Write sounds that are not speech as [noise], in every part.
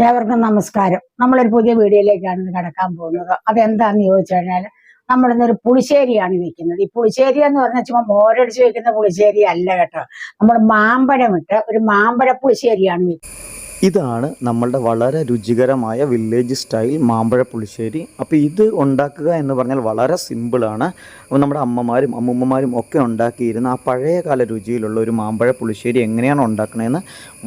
ഏവർക്കും നമസ്കാരം. നമ്മളൊരു പുതിയ വീഡിയോയിലേക്കാണ് കടക്കാൻ പോകുന്നത്. അതെന്താന്ന് ചോദിച്ചു കഴിഞ്ഞാൽ നമ്മൾ ഒരു പുളിശ്ശേരിയാണ് വെക്കുന്നത്. ഈ പുളിശ്ശേരി എന്ന് പറഞ്ഞാൽ ചുമ്മാ മോരടിച്ച് വെക്കുന്ന പുളിശ്ശേരി അല്ല കേട്ടോ. നമ്മൾ മാമ്പഴം ഇട്ട് ഒരു മാമ്പഴ പുളിശ്ശേരിയാണ് വെക്കുന്നത്. ഇതാണ് നമ്മളുടെ വളരെ രുചികരമായ വില്ലേജ് സ്റ്റൈൽ മാമ്പഴ പുളിശ്ശേരി. അപ്പോൾ ഇത് ഉണ്ടാക്കുക എന്ന് പറഞ്ഞാൽ വളരെ സിമ്പിളാണ് അപ്പോൾ നമ്മുടെ അമ്മമാരും അമ്മൂമ്മമാരും ഒക്കെ ഉണ്ടാക്കിയിരുന്ന ആ പഴയകാല രുചിയിലുള്ള ഒരു മാമ്പഴ പുളിശ്ശേരി എങ്ങനെയാണ് ഉണ്ടാക്കണതെന്ന്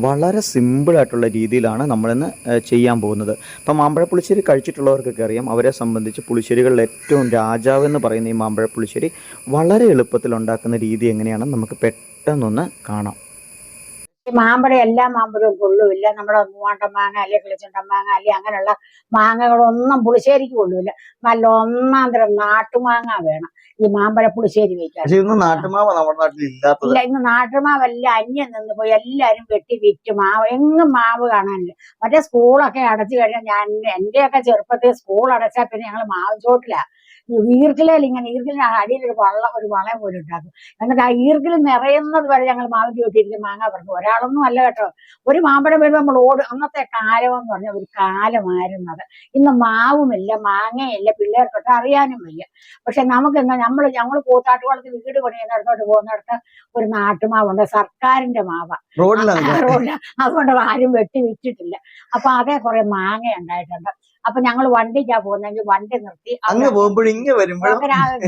വളരെ സിമ്പിളായിട്ടുള്ള രീതിയിലാണ് നമ്മളിന്ന് ചെയ്യാൻ പോകുന്നത്. അപ്പോൾ മാമ്പഴ പുളിശ്ശേരി കഴിച്ചിട്ടുള്ളവർക്കൊക്കെ അറിയാം. അവരെ സംബന്ധിച്ച് പുളിശ്ശേരികളിൽ ഏറ്റവും രാജാവ് എന്ന് പറയുന്ന ഈ മാമ്പഴ പുളിശ്ശേരി വളരെ എളുപ്പത്തിൽ ഉണ്ടാക്കുന്ന രീതി എങ്ങനെയാണെന്ന് നമുക്ക് പെട്ടെന്നൊന്ന് കാണാം. ഈ മാമ്പഴം എല്ലാ മാമ്പഴവും കൊള്ളുമില്ല നമ്മുടെ മൂവാണ്ട മാങ്ങ അല്ലെ കിളിച്ചണ്ട മാങ്ങ അല്ലെ അങ്ങനെയുള്ള മാങ്ങകളൊന്നും പുളിശ്ശേരിക്ക് കൊള്ളുമില്ല നല്ല ഒന്നാം തരം നാട്ടുമാങ്ങ വേണം. ഈ മാമ്പഴ പുളിശ്ശേരി പക്ഷേ ഇന്ന് നാട്ടുമാവ് നമ്മുടെ നാട്ടിൽ ഇല്ലാത്തത്. ഇല്ല ഇന്ന് നാട്ടുമാവെല്ലാം അന്യം നിന്ന് പോയി എല്ലാരും വെട്ടി വിറ്റ് മാവ്. എങ്ങും മാവ് കാണാനില്ല. മറ്റേ സ്കൂളൊക്കെ അടച്ചു കഴിഞ്ഞാൽ ഞാൻ എന്റെയൊക്കെ ചെറുപ്പത്തിൽ സ്കൂൾ അടച്ചാൽ പിന്നെ ഞങ്ങൾ മാവ് ചോട്ടില. ഈർക്കിലയിൽ ഇങ്ങനെ ഈർക്കിലിന് അടിയിൽ ഒരു വള്ളം ഒരു വളയം പോലും ഉണ്ടാക്കും. എന്നിട്ട് ആ ഈർക്കിൽ നിറയുന്നത് വരെ ഞങ്ങൾ മാവിന്റെ ചോട്ടിയിരിക്കും മാങ്ങ പറഞ്ഞു. ഒരാളൊന്നും അല്ല കേട്ടോ. ഒരു മാമ്പഴം വീഴുമ്പോൾ നമ്മൾ ഓട് അന്നത്തെ കാലം എന്ന് പറഞ്ഞ ഒരു കാലമായിരുന്നത്. ഇന്ന് മാവുമില്ല മാങ്ങയില്ല പിള്ളേർക്കൊട്ട് അറിയാനും വയ്യ. പക്ഷെ നമുക്ക് എന്താ നമ്മൾ ഞങ്ങൾ കൂത്താട്ടുകുളത്ത് വീട് പണിയുന്നിടത്തോട്ട് പോകുന്നിടത്ത് ഒരു നാട്ടുമാവുണ്ട് സർക്കാരിന്റെ മാവ. റോഡിൽ. അതുകൊണ്ട് ആരും വെട്ടി വിറ്റിട്ടില്ല. അപ്പൊ അതേ കുറെ മാങ്ങ ഉണ്ടായിട്ടുണ്ട്. അപ്പൊ ഞങ്ങൾ വണ്ടിക്കാ പോകുന്നെങ്കിൽ വണ്ടി നിർത്തി. അങ്ങ് പോകുമ്പോഴും ഇങ്ങ് വരുമ്പോഴും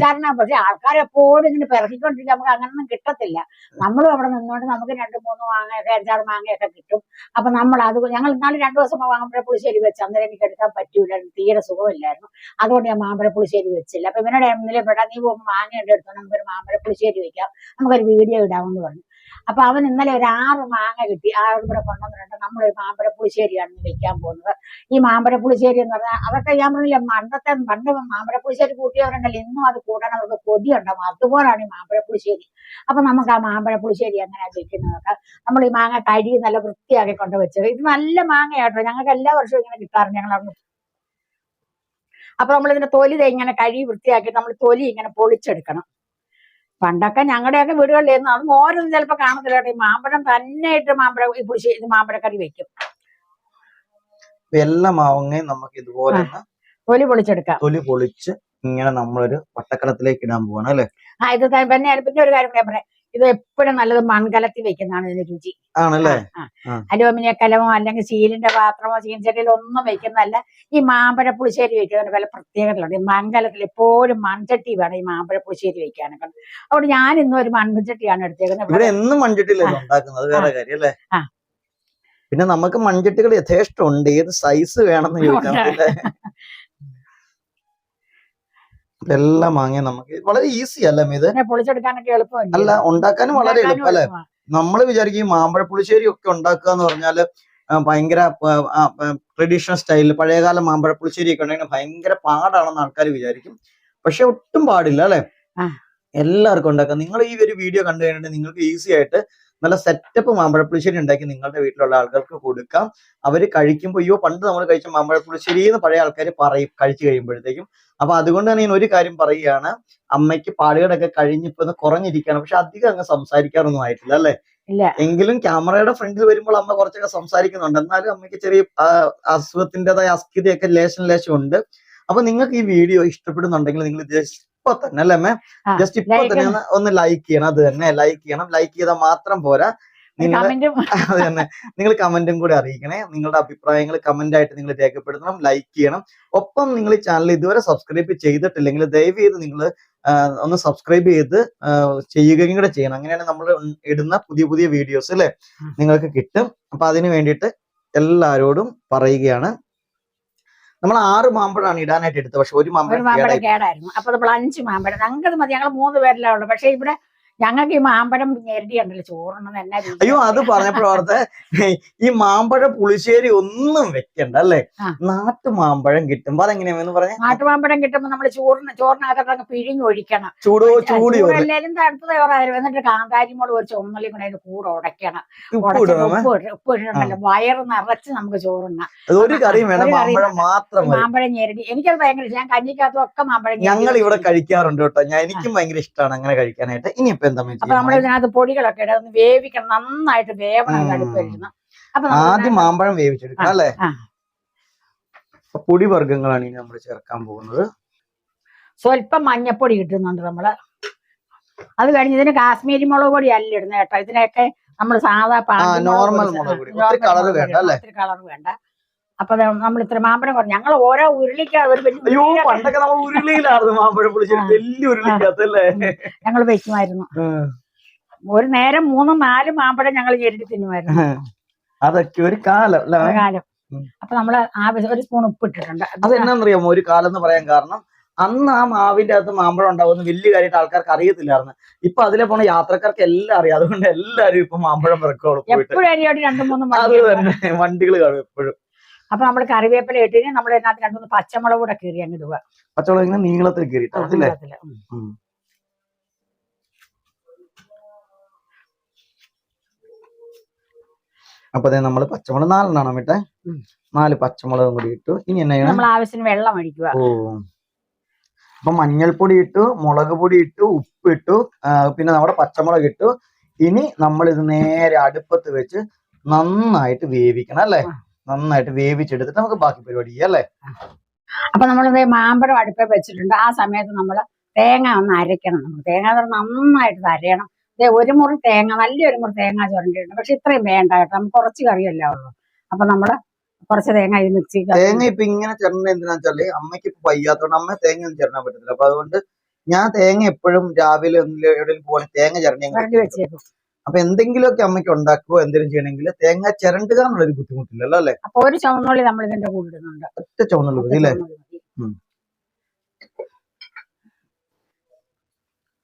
കാരണം പക്ഷെ ആൾക്കാർ എപ്പോഴും ഇങ്ങനെ പിറക്കിക്കൊണ്ടിരിക്കും. നമുക്ക് അങ്ങനൊന്നും കിട്ടത്തില്ല. നമ്മളും അവിടെ നിന്നോണ്ട് നമുക്ക് രണ്ട് മൂന്ന് മാങ്ങയൊക്കെ അഞ്ചാറ് മാങ്ങയൊക്കെ കിട്ടും. അപ്പൊ നമ്മൾ അത് ഞങ്ങൾ ഇന്നാലും രണ്ടു ദിവസം മാമ്പഴ പുളിശ്ശേരി വെച്ച് അന്നേരം എനിക്ക് എടുക്കാൻ പറ്റൂല. തീരെ സുഖമില്ലായിരുന്നു. അതുകൊണ്ട് ഞാൻ മാമ്പഴ പുളിശ്ശേരി വെച്ചില്ല. അപ്പൊ ഇവനോട് എമ്മിലെ പെടാ നീ പോകുമ്പോൾ മാങ്ങ എടുത്തോ നമുക്കൊരു മാമ്പഴ പുളിശ്ശേരി വെക്കാം. നമുക്കൊരു വീഡിയോ ഇടാമെന്ന് പറഞ്ഞു. അപ്പൊ അവൻ ഇന്നലെ ഒരു ആറ് മാങ്ങ കിട്ടി. ആറ് ഇവിടെ കൊണ്ടുവന്നിട്ടുണ്ട്. നമ്മളൊരു മാമ്പഴ പുളിശ്ശേരിയാണ് വെക്കാൻ പോകുന്നത്. ഈ മാമ്പഴ പുളിശ്ശേരി എന്ന് പറഞ്ഞാൽ അതൊക്കെ ഞാൻ പറഞ്ഞില്ല പണ്ടത്തെ പണ്ട് മാമ്പഴ പുളിശ്ശേരി കൂട്ടിയവരുണ്ടല്ലോ ഇന്നും അത് കൂടാൻ അവർക്ക് കൊതിയുണ്ടാവും. അതുപോലാണ് ഈ മാമ്പഴ പുളിശ്ശേരി അപ്പൊ നമുക്ക് ആ മാമ്പഴ പുളിശ്ശേരി എങ്ങനെയാ വെക്കുന്നതൊക്കെ. നമ്മൾ ഈ മാങ്ങ കഴുകി നല്ല വൃത്തിയാക്കി കൊണ്ട് വെച്ചത്. ഇത് നല്ല മാങ്ങയാട്ടോ. ഞങ്ങൾക്ക് എല്ലാ വർഷവും ഇങ്ങനെ കിട്ടാറുണ്ട്. ഞങ്ങൾ അവിടെ അപ്പൊ നമ്മൾ ഇതിന്റെ തൊലി ഇങ്ങനെ കഴുകി വൃത്തിയാക്കി നമ്മൾ തൊലി ഇങ്ങനെ പൊളിച്ചെടുക്കണം. പണ്ടൊക്കെ ഞങ്ങളുടെയൊക്കെ വീടുകളിലായിരുന്നു അത് ഓരോന്നും ചിലപ്പോ കാണത്തില്ല കേട്ടോ. ഈ മാമ്പഴം തന്നെ ഇട്ട് മാമ്പഴം ഈ പുളിശ്ശേരി ഇത് മാമ്പഴക്കറി വെക്കും. വെള്ള മാവങ്ങയും നമുക്ക് ഇതുപോലെ തൊലി പൊളിച്ചെടുക്കാം. തൊലി പൊളിച്ച് ഇങ്ങനെ നമ്മളൊരു വട്ടക്കലത്തിലേക്ക് ഇടാൻ പോവാണ് അല്ലേ? ആ ഇത് തന്നെ പിന്നെ ഒരു കാര്യം കൂടെ പറയാം. ഇത് എപ്പോഴും നല്ലത് മൺകലത്തിൽ വെക്കുന്നതാണ് ഇതിന് രുചി. ആണല്ലേ. അലുമിനിയ കലമോ അല്ലെങ്കിൽ സീലിന്റെ പാത്രമോ ചീൻചട്ടിയിലോ ഒന്നും വെക്കുന്നതല്ല. ഈ മാമ്പഴ പുളിശ്ശേരി വെക്കുന്നതിന് പല പ്രത്യേകതകളുണ്ട്. ഈ മൺകലത്തിൽ എപ്പോഴും മൺചട്ടി വേണം ഈ മാമ്പഴ പുളിശ്ശേരി വെക്കാനൊക്കെ. അതുകൊണ്ട് ഞാൻ ഇന്നും ഒരു മൺചട്ടിയാണ് എടുത്തേക്കുന്നത്. പിന്നെ നമുക്ക് മൺചട്ടികൾ യഥേഷ്ടമുണ്ട്. ഏത് സൈസ് വേണമെന്ന് ചോദിച്ചാൽ [laughs] മതി അല്ലേ? നമുക്ക് വളരെ ഈസി അല്ല ഇത് പൊളിച്ചെടുക്കാനൊക്കെ എളുപ്പമല്ലേ? അല്ല ഉണ്ടാക്കാനും വളരെ എളുപ്പം അല്ലെ. നമ്മൾ വിചാരിക്കും ഈ മാമ്പഴ പുളിശ്ശേരി ഒക്കെ ഉണ്ടാക്കുക എന്ന് പറഞ്ഞാൽ ഭയങ്കര ട്രഡീഷണൽ സ്റ്റൈലിൽ പഴയകാല മാമ്പഴ പുളിശ്ശേരി ഒക്കെ ഉണ്ടെങ്കിൽ ഭയങ്കര പാടാണെന്ന് ആൾക്കാർ വിചാരിക്കും. പക്ഷെ ഒട്ടും പാടില്ല അല്ലെ? എല്ലാവർക്കും ഉണ്ടാക്കാം. നിങ്ങൾ ഈ ഒരു വീഡിയോ കണ്ടു കഴിഞ്ഞിട്ട് നിങ്ങൾക്ക് ഈസി ആയിട്ട് നല്ല സെറ്റപ്പ് മാമ്പഴപ്പുളിശ്ശേരി ഉണ്ടാക്കി നിങ്ങളുടെ വീട്ടിലുള്ള ആൾക്കാർക്ക് കൊടുക്കാം. അവർ കഴിക്കുമ്പോൾ അയ്യോ പണ്ട് നമ്മൾ കഴിച്ച മാമ്പഴപ്പുളിശ്ശേരി എന്ന് പഴയ ആൾക്കാർ പറയും കഴിച്ചു കഴിയുമ്പോഴത്തേക്കും. അപ്പൊ അതുകൊണ്ട് തന്നെ ഞാൻ ഒരു കാര്യം പറയുകയാണ്. അമ്മയ്ക്ക് പാടുകളൊക്കെ കഴിഞ്ഞിപ്പോ ഒന്ന് കുറഞ്ഞിരിക്കുകയാണ്. പക്ഷെ അധികം അങ്ങ് സംസാരിക്കാറൊന്നും ആയിട്ടില്ല അല്ലെ? എങ്കിലും ക്യാമറയുടെ ഫ്രണ്ടിൽ വരുമ്പോൾ അമ്മ കുറച്ചൊക്കെ സംസാരിക്കുന്നുണ്ട്. എന്നാലും അമ്മയ്ക്ക് ചെറിയ അസുഖത്തിന്റെതായ അസ്ഥിതയൊക്കെ ലേശം ലേശം ഉണ്ട്. അപ്പൊ നിങ്ങൾക്ക് ഈ വീഡിയോ ഇഷ്ടപ്പെടുന്നുണ്ടെങ്കിൽ നിങ്ങൾ ഇപ്പൊ തന്നെ അല്ലേ അമ്മേ ജസ്റ്റ് ഇപ്പൊ തന്നെ ഒന്ന് ഒന്ന് ലൈക്ക് ചെയ്യണം അത് തന്നെ. ലൈക്ക് ചെയ്യണം. ലൈക്ക് ചെയ്താൽ മാത്രം പോരാ. നിങ്ങൾ കമന്റും [laughs] അത് തന്നെ. നിങ്ങൾ കമന്റും കൂടി അറിയിക്കണേ. നിങ്ങളുടെ അഭിപ്രായങ്ങൾ കമന്റ് ആയിട്ട് നിങ്ങൾ രേഖപ്പെടുത്തണം ലൈക്ക് ചെയ്യണം. ഒപ്പം നിങ്ങൾ ഈ ചാനൽ ഇതുവരെ സബ്സ്ക്രൈബ് ചെയ്തിട്ടില്ലെങ്കിൽ ദയവ് ചെയ്ത് നിങ്ങൾ ഒന്ന് സബ്സ്ക്രൈബ് ചെയ്ത് ചെയ്യുകയും കൂടെ ചെയ്യണം. അങ്ങനെയാണ് നമ്മൾ ഇടുന്ന പുതിയ പുതിയ വീഡിയോസ് അല്ലെ? നിങ്ങൾക്ക് കിട്ടും. അപ്പൊ അതിന് വേണ്ടിയിട്ട് എല്ലാരോടും പറയുകയാണ്. നമ്മൾ ആറ് മാമ്പഴാണ് ഇടാനായിട്ട് എടുത്തത്. പക്ഷെ ഒരു മാമ്പഴം കേടായിരുന്നു. അപ്പൊ നമ്മൾ അഞ്ച് മാമ്പഴം. ഞങ്ങൾക്ക് മതി ഞങ്ങൾ മൂന്ന് പക്ഷെ ഇവിടെ ഞങ്ങൾക്ക് ഈ മാമ്പഴം ഞെരടി ഉണ്ടല്ലോ ചോറുണ്ടെന്ന് എന്നാ. അയ്യോ അത് പറഞ്ഞപ്പോഴത്തെ ഈ മാമ്പഴ പുളിശ്ശേരി ഒന്നും വെക്കണ്ട അല്ലേ? ആ. നാട്ടു മാമ്പഴം കിട്ടുമ്പോ അതെങ്ങനെയാന്ന് പറഞ്ഞ? നാട്ടുമാമ്പഴം കിട്ടുമ്പോ നമ്മൾ ചോറിന് ചോറിനകത്തൊക്കെ അങ്ങ് പിഴിഞ്ഞൊഴിക്കണം ചൂടോ ചൂടി വരും എല്ലാരും തണുപ്പ് തയ്യാറായാലും എന്നിട്ട് കാന്താരി മോൾ ഒരു ചുമന്നലി കൂടെ അതിന്റെ കൂടെ ഉടയ്ക്കണം. ഉപ്പ് ഉടച്ചിട്ട് വയറ് നിറച്ച് നമുക്ക് ചോറുണ്ണാം. അത് ഒരു കറിയും വേണം. ഒരു കറിയും മാമ്പഴം മാത്രം മതി. മാമ്പഴം ഞെരടി എനിക്കത് ഭയങ്കര ഇഷ്ടം. ഞാൻ കഞ്ഞിക്കകത്തും ഒക്കെ മാമ്പഴം ഞെരടി ഞങ്ങൾ ഇവിടെ. കഴിക്കാറുണ്ട് കേട്ടോ. ഞാൻ എനിക്കും ഭയങ്കര ഇഷ്ടമാണ് അങ്ങനെ കഴിക്കാനായിട്ട്. ഇനിയിപ്പോ എന്താ അപ്പൊ നമ്മൾ ഇതിനകത്ത് പൊടികളൊക്കെ ഇടും ഒന്ന് വേവിക്കണം നന്നായിട്ട് വേവണം അപ്പൊ ആദ്യം മാമ്പഴം വേവിച്ചെടുക്കണം അല്ലേ? പൊടി വർഗങ്ങളാണ് ഇനി നമ്മൾ ചേർക്കാൻ പോകുന്നത്. സ്വല്പം മഞ്ഞപ്പൊടി കിട്ടുന്നുണ്ട് നമ്മൾ. അത് കഴിഞ്ഞ് ഇതിന് കാശ്മീരി മുളക് പൊടി അല്ല ഇടുന്നേട്ടോ കേട്ടോ. ഇതിനൊക്കെ നമ്മൾ സാധാ നോർമൽ മുളക് പൊടി. കളർ വേണ്ട. അപ്പൊ നമ്മൾ ഇത്ര മാമ്പഴം കുറഞ്ഞു. ഞങ്ങൾ ഓരോ ഉരുളിക്ക് ഒരു അയ്യോ പണ്ടൊക്കെ നമ്മൾ ഉരുളിയിലായിരുന്നു മാമ്പഴം ആ. വലിയ ഉരുളിക്കകത്ത് ഞങ്ങൾ വെക്കുമായിരുന്നു. ഒരു നേരം മൂന്നും നാലും മാമ്പഴം ഞങ്ങൾ ഞെരടി തിന്നുമായിരുന്നു. അതൊക്കെ ഒരു കാലം കാലം. അപ്പൊ നമ്മൾ ആവശ്യം ഒരു സ്പൂൺ ഉപ്പ് ഇട്ടിട്ടുണ്ട്. അതെന്നാന്നറിയാമോ ഒരു കാലം എന്ന് പറയാൻ കാരണം അന്ന് ആ മാവിന്റെ അകത്ത് മാമ്പഴം ഉണ്ടാവുന്ന വലിയ കാര്യമായിട്ട് ആൾക്കാർക്ക് അറിയത്തില്ലായിരുന്നു. ഇപ്പൊ അതിലെ പോണ യാത്രക്കാർക്ക് എല്ലാം അറിയാം. അതുകൊണ്ട് എല്ലാരും ഇപ്പൊ മാമ്പഴം മൂന്നും അത് തന്നെ. വണ്ടികൾ കാണും എപ്പോഴും. അപ്പൊ നമ്മൾ കറിവേപ്പില ഇട്ടിന് നമ്മൾ ഇതിനകത്ത് രണ്ടുമൂന്ന് പച്ചമുളക് കൂടെ കീറി അങ്ങ് ഇടുക. പച്ചമുളക് ഇങ്ങനെ നീളത്തിൽ. അപ്പൊ അതെ നമ്മൾ പച്ചമുളക് നാലെണ്ണം മിട്ടെ നാല് പച്ചമുളകും കൂടി ഇട്ടു. ഇനി എന്നാ നമ്മൾ ആവശ്യത്തിന് വെള്ളം ഒഴിക്കുക. ഓ. അപ്പൊ മഞ്ഞൾപ്പൊടി ഇട്ടു മുളക് പൊടി ഇട്ടു ഉപ്പ് ഇട്ടു പിന്നെ നമ്മുടെ പച്ചമുളക് ഇട്ടു. ഇനി നമ്മൾ ഇത് നേരെ അടുപ്പത്ത് വെച്ച് നന്നായിട്ട് വേവിക്കണം അല്ലേ. നന്നായിട്ട് വേവിച്ചെടുത്തിട്ട് നമുക്ക് ബാക്കി പരിപാടി ചെയ്യാം അല്ലേ? അപ്പൊ നമ്മൾ മാമ്പഴം അടുപ്പേ വെച്ചിട്ടുണ്ട്. ആ സമയത്ത് നമ്മൾ തേങ്ങ ഒന്ന് അരയ്ക്കണം. നമ്മൾ തേങ്ങ നന്നായിട്ട് അരയണം. ഒരു മുറി തേങ്ങ വലിയൊരു മുറി തേങ്ങ ചുരണ്ടിട്ടുണ്ട് പക്ഷെ ഇത്രയും വേണ്ട കേട്ടോ. നമുക്ക് കുറച്ച് കറിയല്ലേ ഉള്ളൂ. അപ്പൊ നമ്മൾ കുറച്ച് തേങ്ങ ഇത് മിക്സി തേങ്ങ ഇപ്പൊ ഇങ്ങനെ ചേർന്നത് എന്തിനാ വെച്ചാൽ അമ്മയ്ക്ക് ഇപ്പൊ വയ്യാത്തോണ്ട് അമ്മ തേങ്ങ ഒന്നും ചേർക്കാൻ പറ്റത്തില്ല. അപ്പൊ അതുകൊണ്ട് ഞാൻ തേങ്ങ എപ്പോഴും രാവിലെ എവിടെയും പോലെ തേങ്ങ ചെറുണ്ടെങ്കിൽ വെച്ചേക്കും. അപ്പൊ എന്തെങ്കിലുമൊക്കെ അമ്മയ്ക്ക് ഉണ്ടാക്കുകയോ എന്തെങ്കിലും ചെയ്യണമെങ്കിൽ തേങ്ങ ചിരണ്ടുക എന്നുള്ളൊരു ബുദ്ധിമുട്ടില്ലല്ലോ അല്ലെ? അപ്പൊ ഒരു ചുവന്നുള്ളി നമ്മൾ ഇതിന്റെ കൂടെ ഇടുന്നുണ്ട്. ഒറ്റ ചുവന്നുള്ളി മതി അല്ലേ?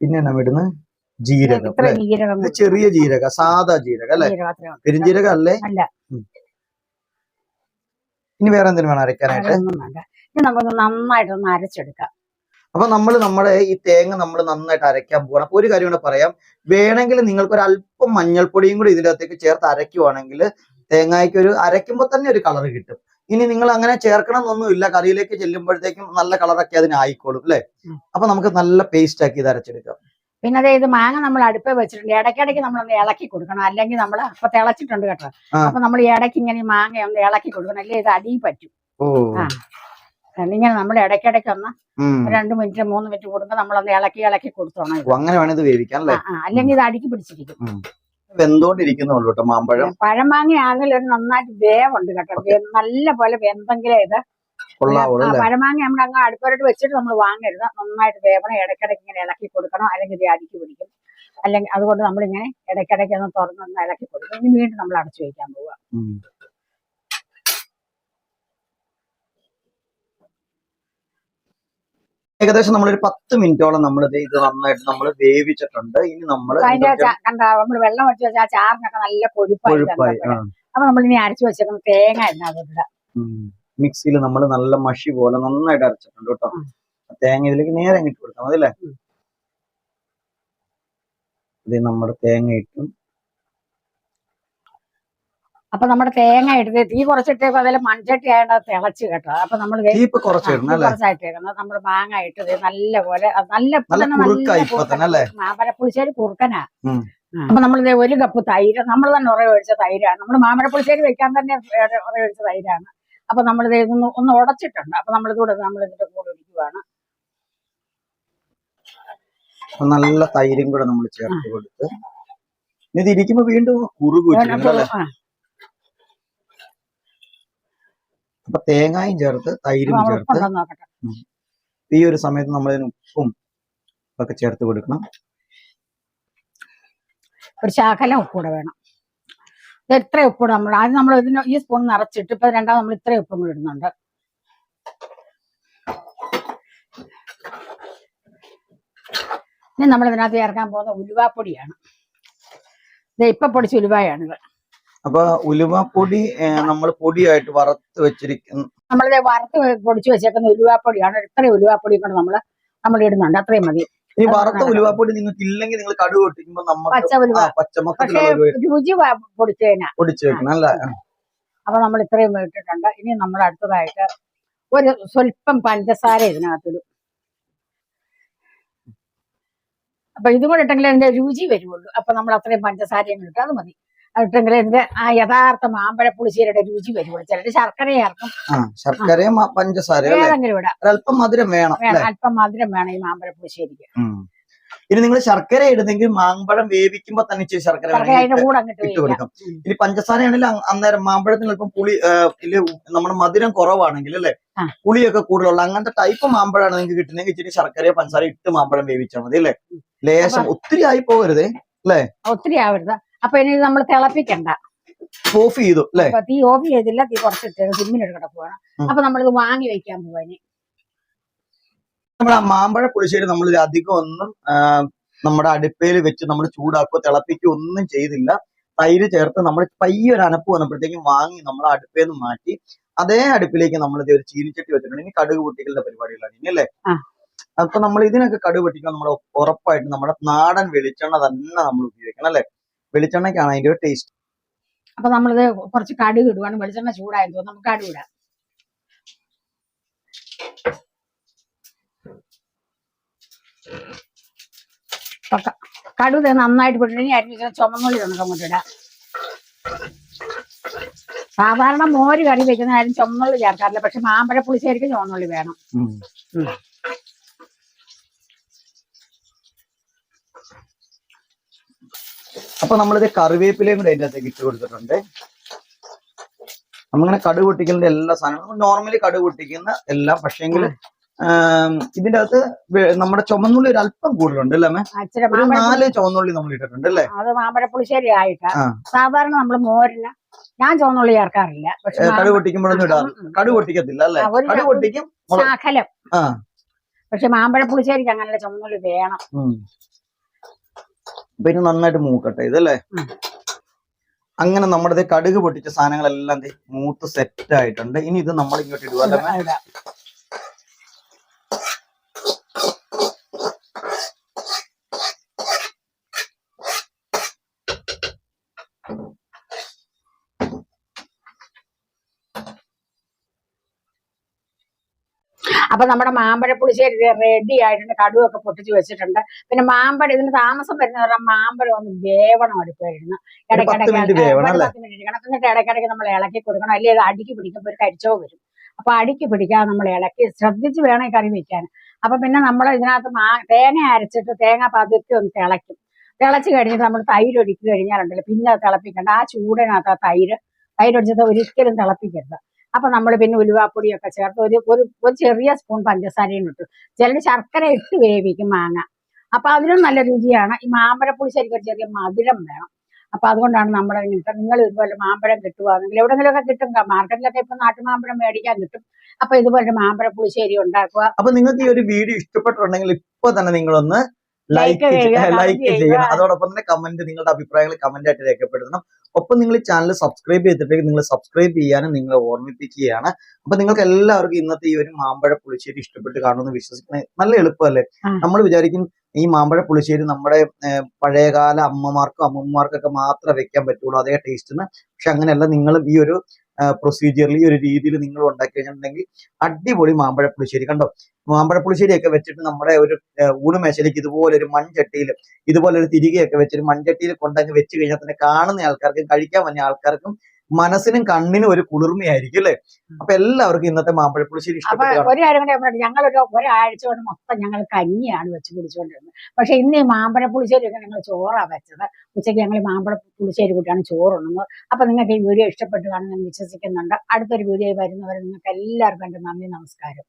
പിന്നെ എന്നാ ഇടുന്നത് ജീരകം ചെറിയ ജീരക സാധാ ജീരക അല്ലെ? പെരുംജീരക അല്ലേ. ഇനി വേറെ എന്തെങ്കിലും വേണം അരയ്ക്കാനായിട്ട്? അതൊന്നും വേണ്ട. ഇനി നമുക്ക് നന്നായിട്ടൊന്ന് അരച്ചെടുക്കാം. അപ്പൊ നമ്മൾ നമ്മുടെ ഈ തേങ്ങ നമ്മൾ നന്നായിട്ട് അരയ്ക്കാൻ പോകണം അപ്പൊ ഒരു കാര്യം കൂടെ പറയാം. വേണമെങ്കിൽ നിങ്ങൾക്ക് ഒരു അല്പം മഞ്ഞൾപ്പൊടിയും കൂടി ഇതിന്റെ അകത്തേക്ക് ചേർത്ത് അരയ്ക്കുവാണെങ്കിൽ തേങ്ങയ്ക്ക് ഒരു അരയ്ക്കുമ്പോൾ തന്നെ ഒരു കളർ കിട്ടും. ഇനി നിങ്ങൾ അങ്ങനെ ചേർക്കണം എന്നൊന്നുമില്ല കറിയിലേക്ക് ചെല്ലുമ്പോഴത്തേക്കും നല്ല കളറൊക്കെ അതിനായിക്കോളും അല്ലെ. അപ്പൊ നമുക്ക് നല്ല പേസ്റ്റ് ആക്കി ഇത് അരച്ചെടുക്കാം. പിന്നെ അതെ ഇത് മാങ്ങ നമ്മൾ അടുപ്പ് വെച്ചിട്ടുണ്ട്. ഇടയ്ക്കിടയ്ക്ക് നമ്മളൊന്ന് ഇളക്കി കൊടുക്കണം. അല്ലെങ്കിൽ നമ്മൾ അപ്പൊ തിളച്ചിട്ടുണ്ട് കേട്ടോ. അപ്പൊ നമ്മൾ ഇടയ്ക്ക് ഇങ്ങനെ മാങ്ങ ഒന്ന് ഇളക്കി കൊടുക്കണം. അല്ലേ? ഇത് അടിയിൽ പറ്റും. ഓ. ഇങ്ങനെ നമ്മൾ ഇടയ്ക്കിടയ്ക്ക് ഒന്ന് രണ്ടു മിനിറ്റ് മൂന്ന് മിനിറ്റ് കൊടുക്കുമ്പോ നമ്മളൊന്ന് ഇളക്കി ഇളക്കി കൊടുത്തോണം. അങ്ങനെ വേണം ഇത് വേവിക്കാൻ അല്ലെങ്കിൽ ഇത് അടുക്കി പിടിച്ചിരിക്കും. വെന്തോണ്ടിരിക്കുന്നുള്ളൂ കേട്ടോ മാമ്പഴം. പഴമാങ്ങ ആണെങ്കിൽ ഒരു നന്നായിട്ട് വേവുണ്ട് കേട്ടോ. നല്ല പോലെ വെന്തെങ്കിലേ ഇത് പഴമാങ്ങ നമ്മൾ അങ്ങ് അടുപ്പരോട്ട് വെച്ചിട്ട് നമ്മൾ വാങ്ങരുത്. നന്നായിട്ട് വേവണം. ഇടയ്ക്കിടയ്ക്ക് ഇങ്ങനെ ഇളക്കി കൊടുക്കണം. അല്ലെങ്കിൽ ഇത് അടിക്ക് പിടിക്കും. അല്ലെങ്കിൽ അതുകൊണ്ട് നമ്മളിങ്ങനെ ഇടയ്ക്കിടയ്ക്ക് ഒന്ന് തുറന്നൊന്ന് ഇളക്കി കൊടുക്കും. ഇനി വീണ്ടും നമ്മൾ അടച്ചു വയ്ക്കാൻ പോവുക. ഏകദേശം നമ്മളൊരു പത്ത് മിനിറ്റോളം നമ്മൾ ഇത് നന്നായിട്ട് നമ്മൾ വേവിച്ചിട്ടുണ്ട്. ഇനി നമ്മൾ നമ്മൾ വെള്ളം വെച്ച് വെച്ചാൽ ചാറിനൊക്കെ നല്ല കൊഴുപ്പായി അപ്പൊ നമ്മൾ ഇനി അരച്ചു വെച്ചേക്കുന്ന തേങ്ങ ഇതിനകത്ത് മിക്സിയിൽ നമ്മൾ നല്ല മഷി പോലെ നന്നായിട്ട് അരച്ചിട്ടുണ്ട് കേട്ടോ. തേങ്ങ ഇതിലേക്ക് നേരെ ഇട്ട് കൊടുത്താൽ മതി അല്ലേ. ഇത് നമ്മുടെ തേങ്ങ ഇട്ടു. അപ്പൊ നമ്മുടെ തേങ്ങ എടുത്ത് തീ കുറച്ചിട്ടേക്കും അതിൽ മൺചട്ടി ആയതുകൊണ്ട് തിളച്ച് കേട്ടോ. അപ്പൊ നമ്മൾ കുറച്ചായിട്ടേക്കുന്നത് നമ്മൾ മാങ്ങ ഇട്ടത് നല്ല പോലെ നല്ല കുറുക്കാ ഇപ്പൊ കുറുക്കനാ. അപ്പൊ നമ്മൾ ഒരു കപ്പ് തൈര് നമ്മൾ തന്നെ ഉറ ഒഴിച്ച തൈരാണ്. നമ്മൾ മാമ്പഴപ്പുളിശ്ശേരി വെക്കാൻ തന്നെ ഉറ ഒഴിച്ച തൈരാണ്. അപ്പൊ നമ്മൾ ഇതൊന്ന് ഒന്ന് ഉടച്ചിട്ടുണ്ട്. അപ്പൊ നമ്മൾ ഇതൂടെ നമ്മൾ ഇതിന്റെ കൂടെ ഒഴിക്കുവാണ്. നല്ല തൈരും കൂടെ നമ്മൾ ചേർത്ത് കൊടുത്ത്. ഇത് ഇരിക്കുമ്പോ വീണ്ടും കുറുകു വെച്ചിട്ടുണ്ട് അല്ലേ ആ, അപ്പൊ തേങ്ങയും ചേർത്ത് തൈരും ചേർത്ത് ഈ ഒരു സമയത്ത് നമ്മൾ ഇതിന് ഉപ്പും ഒക്കെ ചേർത്ത് കൊടുക്കണം. ഒരു ശാഖല ഉപ്പൂടെ വേണം. ഇത് ഇത്ര ഉപ്പ് കൂടെ നമ്മൾ ആദ്യം നമ്മൾ ഇതിന് ഈ സ്പൂൺ നിറച്ചിട്ട് ഇപ്പൊ രണ്ടാമത് നമ്മൾ ഇത്ര ഉപ്പും കൂടി ഇടുന്നുണ്ട്. ഇനി നമ്മൾ ഇതിനകത്ത് ചേർക്കാൻ പോകുന്ന ഉലുവാപ്പൊടിയാണ്. ഇത് ഇപ്പൊ പൊടിച്ച ഉലുവായാണിത്. അപ്പൊ ഉലുവാപ്പൊടി നമ്മൾ പൊടിയായിട്ട് വറുത്ത് വെച്ചിരിക്കുന്നു നമ്മളിത് വറുത്ത് പൊടിച്ചു വെച്ചേക്കുന്ന ഉലുവാപ്പൊടിയാണ്. ഇത്രയും ഉലുവാപ്പൊടി കൊണ്ട് നമ്മൾ നമ്മൾ ഇടുന്നുണ്ട്. അത്രയും മതി. ഈ വറുത്ത ഉലുവാപ്പൊടി നിങ്ങൾക്ക് ഇല്ലെങ്കിൽ നിങ്ങൾ കടുക് പൊട്ടിക്കുമ്പോ നമ്മൾ പച്ച ഉലുവ. ആ, പച്ചമൊത്തത്തിലുള്ള രുചി വെക്കണം അല്ലേ? അപ്പൊ നമ്മൾ ഇത്രയും ഇട്ടിട്ടുണ്ട്. ഇനി നമ്മൾ അടുത്തതായിട്ട് ഒരു സ്വല്പം പഞ്ചസാര ഇതിനകത്തിടും. അപ്പൊ ഇതും കൂടെ ഇട്ടെങ്കിൽ അതിന്റെ രുചി വരുവുള്ളൂ. അപ്പൊ നമ്മൾ അത്രയും പഞ്ചസാരയും ഇട്ട് അത് മതി. ഇട്ടെങ്കിൽ ഇതിന്റെ ആ യഥാർത്ഥ മാമ്പഴ പുളിശ്ശേരിയുടെ രുചി വരുവോ ചിലര് ശർക്കര ചേർക്കും. ശർക്കരയും പഞ്ചസാരയും അല്ലേ? ഏതെങ്കിലും ഇടാം ഒരല്പം മധുരം വേണം അല്പം മധുരം വേണം ഈ മാമ്പഴ പുളിശ്ശേരിക്ക്. ഇനി നിങ്ങൾ ശർക്കര ഇടുന്നെങ്കിൽ മാമ്പഴം വേവിക്കുമ്പോ തന്നെ ഇച്ചിരി ശർക്കര ഇട്ട് കൊടുക്കും. ഇനി പഞ്ചസാരയാണെങ്കിൽ അന്നേരം മാമ്പഴത്തിന് അല്പം പുളി നമ്മുടെ മധുരം കുറവാണെങ്കിൽ അല്ലെ? പുളിയൊക്കെ കൂടുതലുള്ള അങ്ങനത്തെ ടൈപ്പ് മാമ്പഴമാണ് നിങ്ങൾക്ക് കിട്ടുന്നെങ്കിൽ ഇച്ചിരി ശർക്കരയോ പഞ്ചസാര ഇട്ട് മാമ്പഴം വേവിച്ചാൽ മതി അല്ലേ? ലേശം ഒത്തിരി ആയി പോകരുതേ ഒത്തിരി ആവരുത്. അപ്പൊ ഇനി നമ്മൾ തിളപ്പിക്കണ്ട. ഓഫ് ചെയ്തു അല്ലെ? അപ്പൊ തീ ഓഫ് ചെയ്തില്ല തീ കുറച്ചിട്ട് സിമ്മിനെടുക്കട്ടെ പോകണം. അപ്പൊ നമ്മളിത് വാങ്ങി വെക്കാൻ പോവാന് നമ്മുടെ മാമ്പഴ പുളിശ്ശേരി നമ്മൾ അധികം ഒന്നും നമ്മുടെ അടുപ്പയിൽ വെച്ച് നമ്മൾ ചൂടാക്കുക തിളപ്പിക്കുക ഒന്നും ചെയ്തില്ല. തൈര് ചേർത്ത് നമ്മൾ പയ്യ ഒരു അനപ്പ് വന്നപ്പോഴത്തേക്കും വാങ്ങി നമ്മൾ അടുപ്പേന്ന് നിന്ന് മാറ്റി അതേ അടുപ്പിലേക്ക് നമ്മൾ ഇത് ഒരു ചീനിച്ചട്ടി വെച്ചിട്ടുണ്ട്. ഇനി കടുക് പൊട്ടിക്കലിന്റെ പരിപാടികളാണ് ഇനി അല്ലേ. അപ്പൊ നമ്മൾ ഇതിനൊക്കെ കടുക് പൊട്ടിക്കാൻ നമ്മൾ ഉറപ്പായിട്ട് നമ്മുടെ നാടൻ വെളിച്ചെണ്ണ തന്നെ നമ്മൾ ഉപയോഗിക്കണം അല്ലെ? വെളിച്ചെണ്ണയ്ക്കാണ് അതിന്റെ ഒരു ടേസ്റ്റ് അപ്പൊ നമ്മളിത് കുറച്ച് കടുക് ഇടുവാണ്. വെളിച്ചെണ്ണ ചൂടായിരുന്നു നമുക്ക് കടുക് ഇടാം. കടുക് നന്നായിട്ട് പൊട്ടിട്ട് അരിഞ്ഞ ചുമന്നുള്ളി നമുക്ക് അങ്ങോട്ട് ഇടാം. സാധാരണ മോര് കറി വെക്കുന്ന ആരും ചുമന്നുള്ളി ചേർക്കാറില്ല. പക്ഷെ മാമ്പഴ പുളിശ്ശേരിക്ക് ചുമന്നുള്ളി വേണം. അപ്പൊ നമ്മളിത് കറിവേപ്പിലയും കൂടെ അതിന്റെ അകത്തേക്ക് ഇട്ട് കൊടുത്തിട്ടുണ്ട്. നമ്മളിങ്ങനെ കടുക് പൊട്ടിക്കുന്ന എല്ലാ സാധനങ്ങളും നോർമലി കടുക് പൊട്ടിക്കുന്ന എല്ലാം പക്ഷേങ്കിൽ ഇതിന്റെ അകത്ത് നമ്മുടെ ചുമന്നുള്ളി ഒരു അല്പം കൂടുതലുണ്ട് അല്ലേ ഒരു നാല് ചുവന്നുള്ളി നമ്മൾ ഇട്ടിട്ടുണ്ട് അല്ലേ? അത് മാമ്പഴ പുളിശ്ശേരി ആയിട്ടാ. സാധാരണ നമ്മൾ മോരിന് ഞാൻ ചുവന്നുള്ളി ചേർക്കാറില്ല. പക്ഷെ കടുക് പൊട്ടിക്കുമ്പോഴൊന്നും ഇടാറ് ഉം, ഉം. കടുക് പൊട്ടിക്കത്തില്ല അല്ലേ? കടുക് പൊട്ടിക്കും പക്ഷെ മാമ്പഴപ്പുളിശ്ശേരിക്ക് അങ്ങനെ ചുമന്നുള്ളി വേണം. അപ്പൊ ഇനി നന്നായിട്ട് മൂക്കട്ടെ ഇതല്ലേ? അങ്ങനെ നമ്മുടെ കടുക് പൊട്ടിച്ച സാധനങ്ങളെല്ലാം മൂത്ത് സെറ്റ് ആയിട്ടുണ്ട്. ഇനി ഇത് നമ്മൾ ഇങ്ങോട്ട് ഇടുക അപ്പൊ നമ്മുടെ മാമ്പഴ പുളിശ്ശേരി റെഡി ആയിട്ടുണ്ട് കടുവൊക്കെ പൊട്ടിച്ച് വെച്ചിട്ടുണ്ട്. പിന്നെ മാമ്പഴ ഇതിന് താമസം വരുന്ന പറഞ്ഞാൽ മാമ്പഴം ഒന്ന് വേവണം അടുപ്പായിരുന്നു ഇടയ്ക്കിടയ്ക്ക് പത്ത് മിനിറ്റ് എന്നിട്ട് ഇടയ്ക്കിടയ്ക്ക് നമ്മൾ ഇളക്കി കൊടുക്കണം. അല്ലെങ്കിൽ അത് അടിക്ക് പിടിക്കുമ്പോൾ ഒരു കരിച്ചോ വരും. അപ്പൊ അടിക്ക് പിടിക്കാതെ നമ്മൾ ഇളക്കി ശ്രദ്ധിച്ച് വേണം കറി വെക്കാൻ. അപ്പൊ പിന്നെ നമ്മൾ ഇതിനകത്ത് മാ തേങ്ങ അരച്ചിട്ട് തേങ്ങ പതുക്കെ ഒന്ന് തിളയ്ക്കും. തിളച്ച് കഴിഞ്ഞിട്ട് നമ്മൾ തൈര് ഒഴിക്കി കഴിഞ്ഞാലുണ്ടല്ലോ പിന്നെ തിളപ്പിക്കേണ്ട. ആ ചൂടിനകത്ത് ആ തൈര് തൈര് ഒഴിച്ചത് ഒരിക്കലും തിളപ്പിക്കരുത്. അപ്പൊ നമ്മൾ പിന്നെ ഉലുവാപ്പൊടിയൊക്കെ ചേർത്ത് ഒരു ഒരു ചെറിയ സ്പൂൺ പഞ്ചസാരയും ഇട്ടു. ചിലർ ശർക്കര ഇട്ട് വേവിക്കും മാങ്ങ. അപ്പൊ അതിനും നല്ല രുചിയാണ്. ഈ മാമ്പഴപ്പൊടി ശരിക്കും ഒരു ചെറിയ മധുരം വേണം. അപ്പൊ അതുകൊണ്ടാണ് നമ്മൾ ഇങ്ങനത്തെ നിങ്ങൾ ഇതുപോലെ മാമ്പഴം കിട്ടുവാണെങ്കിൽ എവിടെങ്കിലുമൊക്കെ കിട്ടും. മാർക്കറ്റിലൊക്കെ ഇപ്പൊ നാട്ടുമാമ്പഴം മേടിക്കാൻ കിട്ടും. അപ്പൊ ഇതുപോലെ മാമ്പഴ പുളിശ്ശേരി ഉണ്ടാക്കുക. അപ്പൊ നിങ്ങൾക്ക് ഈ ഒരു വീഡിയോ ഇഷ്ടപ്പെട്ടിട്ടുണ്ടെങ്കിൽ ഇപ്പൊ തന്നെ നിങ്ങളൊന്ന് ലൈക്ക് ലൈക്ക്. ചെയ്യണം. അതോടൊപ്പം തന്നെ കമന്റ് നിങ്ങളുടെ അഭിപ്രായങ്ങൾ കമന്റ് ആയിട്ട് രേഖപ്പെടുത്തണം. ഒപ്പം നിങ്ങൾ ഈ ചാനൽ സബ്സ്ക്രൈബ് ചെയ്തിട്ടേക്ക് നിങ്ങൾ സബ്സ്ക്രൈബ് ചെയ്യാനും നിങ്ങളെ ഓർമ്മിപ്പിക്കുകയാണ്. അപ്പൊ നിങ്ങൾക്ക് എല്ലാവർക്കും ഇന്നത്തെ ഈ ഒരു മാമ്പഴ പുളിശ്ശേരി ഇഷ്ടപ്പെട്ട് കാണുമെന്ന് വിശ്വസിക്കുന്നത് നല്ല എളുപ്പമല്ലേ? നമ്മൾ വിചാരിക്കും ഈ മാമ്പഴ പുളിശ്ശേരി നമ്മുടെ പഴയകാല അമ്മമാർക്കും അമ്മമാർക്കൊക്കെ മാത്രമേ വെക്കാൻ പറ്റുള്ളൂ അതേ ടേസ്റ്റിന് പക്ഷെ അങ്ങനെയല്ല നിങ്ങളും ഈ ഒരു പ്രൊസീജിയറിൽ ഈ ഒരു രീതിയിൽ നിങ്ങൾ ഉണ്ടാക്കി കഴിഞ്ഞിട്ടുണ്ടെങ്കിൽ അടിപൊളി മാമ്പഴ പുളിശ്ശേരി. കണ്ടോ? മാമ്പഴ പുളിശ്ശേരിയൊക്കെ വെച്ചിട്ട് നമ്മുടെ ഒരു ഊണ് ഊണുമേശയിലേക്ക് ഇതുപോലെ ഒരു മൺചട്ടിയിൽ ഇതുപോലെ ഒരു തിരികെയൊക്കെ വെച്ചൊരു മൺചട്ടിയിൽ കൊണ്ടങ്ങ് വെച്ച് കഴിഞ്ഞാൽ തന്നെ കാണുന്ന ആൾക്കാർക്കും കഴിക്കാൻ വന്ന ആൾക്കാർക്കും മനസ്സിനും കണ്ണിനും ഒരു കുളിർമയായിരിക്കും അല്ലേ? അപ്പൊ എല്ലാവർക്കും ഇന്നത്തെ മാമ്പഴപ്പുളിശ്ശേരി. ഒരു കാര്യം കൂടെ പറഞ്ഞിട്ട് ഞങ്ങളൊരു ഒരാഴ്ച കൊണ്ട് മൊത്തം ഞങ്ങൾ കഞ്ഞിയാണ് വെച്ച് കുടിച്ചുകൊണ്ടിരുന്നത് പക്ഷെ ഇന്ന് ഈ മാമ്പഴ പുളിശ്ശേരി ഒക്കെ ഞങ്ങൾ ചോറാ വെച്ചത്. ഉച്ചയ്ക്ക് ഞങ്ങൾ മാമ്പഴ പുളിശ്ശേരി കൂട്ടിയാണ് ചോറുണ്ണുന്നത് അപ്പൊ നിങ്ങൾക്ക് ഈ വീഡിയോ ഇഷ്ടപ്പെട്ട് കാണുമെന്ന് വിശ്വസിക്കുന്നുണ്ട്. അടുത്തൊരു വീഡിയോ വരുന്നവരെ നിങ്ങൾക്ക് എല്ലാവർക്കും എന്റെ നന്ദി നമസ്കാരം.